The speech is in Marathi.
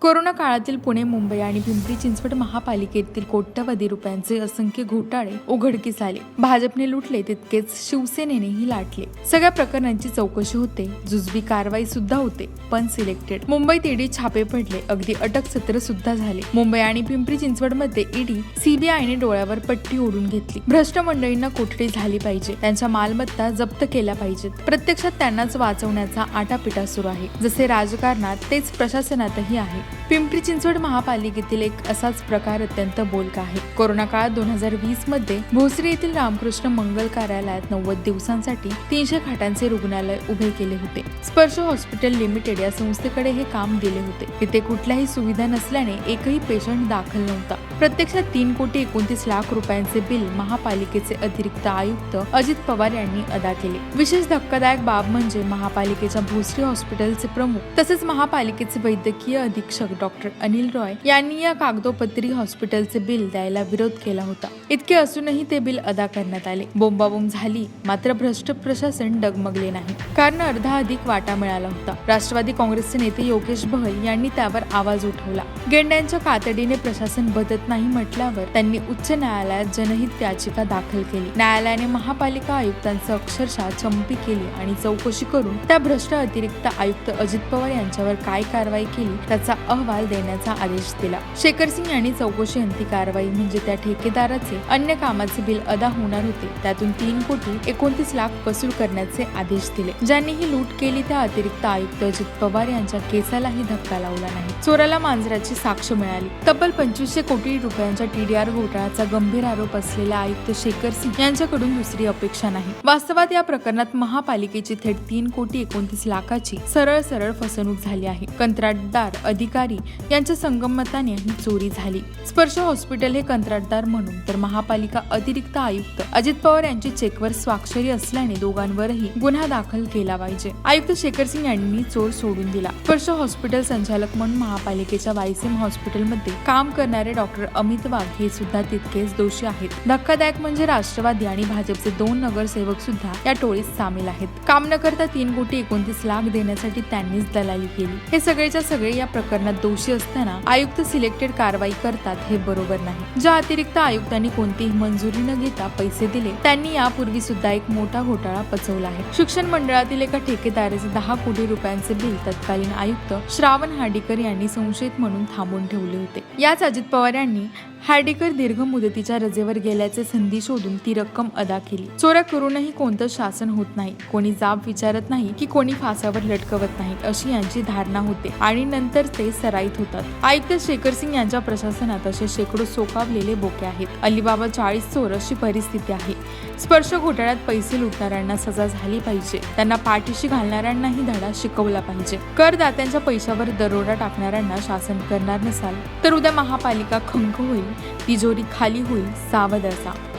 कोरोना काळातील पुणे मुंबई आणि पिंपरी चिंचवड महापालिकेतील कोट्यवधी रुपयांचे असंख्य घोटाळे उघडकीस आले. भाजपने लुटले तितकेच शिवसेनेनेही लाटले. सगळ्या प्रकरणांची चौकशी होते जुजबी कारवाई सुद्धा होते पण सिलेक्टेड. मुंबईत ईडी छापे पडले अगदी अटक सत्र सुद्धा झाले. मुंबई आणि पिंपरी चिंचवडमध्ये ईडी सीबीआयने डोळ्यावर पट्टी ओढून घेतली. भ्रष्ट मंडळींना कोठडी झाली पाहिजे त्यांच्या मालमत्ता जप्त केल्या पाहिजेत. प्रत्यक्षात त्यांनाच वाचवण्याचा आटापिटा सुरू आहे. जसे राजकारणात तेच प्रशासनातही आहे. पिंपरी चिंचवड महापालिकेतील एक असाच प्रकार अत्यंत बोलका आहे. कोरोना काळात दोन हजार वीसमध्ये भोसरी येथील रामकृष्ण मंगल कार्यालयात नव्वद दिवसांसाठी तीनशे खाटांचे रुग्णालय उभे केले होते. स्पर्श हॉस्पिटल लिमिटेड या संस्थेकडे हे काम दिले होते. तिथे कुठल्याही सुविधा नसल्याने एकही पेशंट दाखल नव्हता. प्रत्यक्षात तीन कोटी एकोणतीस लाख रुपयांचे बिल महापालिकेचे अतिरिक्त आयुक्त अजित पवार यांनी अदा केले. विशेष धक्कादायक बाब म्हणजे महापालिकेच्या भोसरी हॉस्पिटलचे प्रमुख तसेच महापालिकेचे वैद्यकीय अधीक्षक डॉक्टर अनिल रॉय यांनी या कागदोपत्री हॉस्पिटलचे बिल द्यायला विरोध केला होता. इतके असूनही ते बिल अदा करण्यात आले. बोंबाबोंब झाली मात्र भ्रष्ट प्रशासन डगमगले नाही. कारण अर्धा अधिक वाटा मिळाला होता. राष्ट्रवादी काँग्रेसचे नेते योगेश बहल यांनी त्यावर आवाज उठवला. गेंड्यांच्या कातडीने प्रशासन बदत नाही म्हटल्यावर त्यांनी उच्च न्यायालयात जनहित याचिका दाखल केली. न्यायालयाने महापालिका आयुक्तांचं अक्षरशः चंपी केली आणि चौकशी करून त्या भ्रष्ट अतिरिक्त आयुक्त अजित पवार यांच्यावर काय कारवाई केली त्याचा अहवाल देण्याचा आदेश दिला. शेखर सिंग यांनी चौकशी अंती कारवाई म्हणजे त्या ठेकेदाराचे अन्य कामाचे बिल अदा होणार होते. त्यातून तीन कोटी एकोणतीस लाख वसूल करण्याचे आदेश दिले. ज्यांनी ही लूट केली त्या अतिरिक्त आयुक्त अजित पवार यांच्या केसालाही धक्का लावला नाही. चोराला मांजराची साक्ष मिळाली. तब्बल पंचवीसशे कोटी रुपयांच्या टीडीआर घोटाळ्याचा गंभीर आरोप असलेल्या आयुक्त शेखर सिंग यांच्याकडून दुसरी अपेक्षा नाही. वास्तवात या प्रकरणात महापालिकेची थेट तीन कोटी एकोणतीस लाखाची सरळ सरळ फसवणूक झाली आहे. कंत्राटदार अधिकारी यांच्या संगमताने ही चोरी झाली. स्पर्श हॉस्पिटल हे कंत्राटदार म्हणून तर महापालिका अतिरिक्त आयुक्त अजित पवार यांची चेकवर स्वाक्षरी असल्याने दोघांवरही गुन्हा दाखल केला पाहिजे. आयुक्त शेखर सिंग यांनी चोर सोडून दिला. स्पर्श हॉस्पिटल संचालक म्हणून महापालिकेच्या वायसीम हॉस्पिटलमध्ये काम करणारे डॉक्टर अमित वाघ हे सुद्धा तितकेच दोषी आहेत. धक्कादायक म्हणजे राष्ट्रवादी आणि भाजपचे दोन नगरसेवक सुद्धा या टोळीत सामील आहेत. काम न करता तीन कोटी एकोणतीस लाख देण्यासाठी त्यांनीच दलाली केली. हे सगळेच्या सगळे या प्रकरणात दोषी असताना आयुक्त सिलेक्टेड कारवाई करतात हे बरोबर नाही. ज्या अतिरिक्त आयुक्तांनी कोणतीही मंजुरी न घेता पैसे दिले. त्यांनी यापूर्वी सुद्धा एक मोठा घोटाळा पचवला आहे. शिक्षण मंडळातील एका ठेकेदाराचे दहा कोटी रुपयांचे बिल तत्कालीन आयुक्त श्रावण हार्डीकर यांनी संशयित म्हणून थांबून ठेवले होते. याच अजित पवार यांनी हार्डीकर दीर्घ मुदतीच्या रजेवर गेल्याचे संधी शोधून ती रक्कम अदा केली. चोऱ्या करूनही कोणतं शासन होत नाही. कोणी जाब विचारत नाही की कोणी फासावर लटकवत नाही अशी यांची धारणा होते आणि नंतर ते सराईत होतात. आयुक्त शेखर सिंग यांच्या प्रशासनात असे शेकडो सोकावलेले बोके आहेत. अलिबाबा चाळीस चोर अशी परिस्थिती आहे. स्पर्श घोटाळ्यात पैसे लुटणाऱ्यांना सजा झाली पाहिजे. त्यांना पाठीशी घालणाऱ्यांनाही धडा शिकवला पाहिजे. करदात्यांच्या पैशावर दरोडा टाकणाऱ्यांना शासन करणार नसाल तर उद्या महापालिका खंक होईल. तिजोरी खाली होईल सावध असा.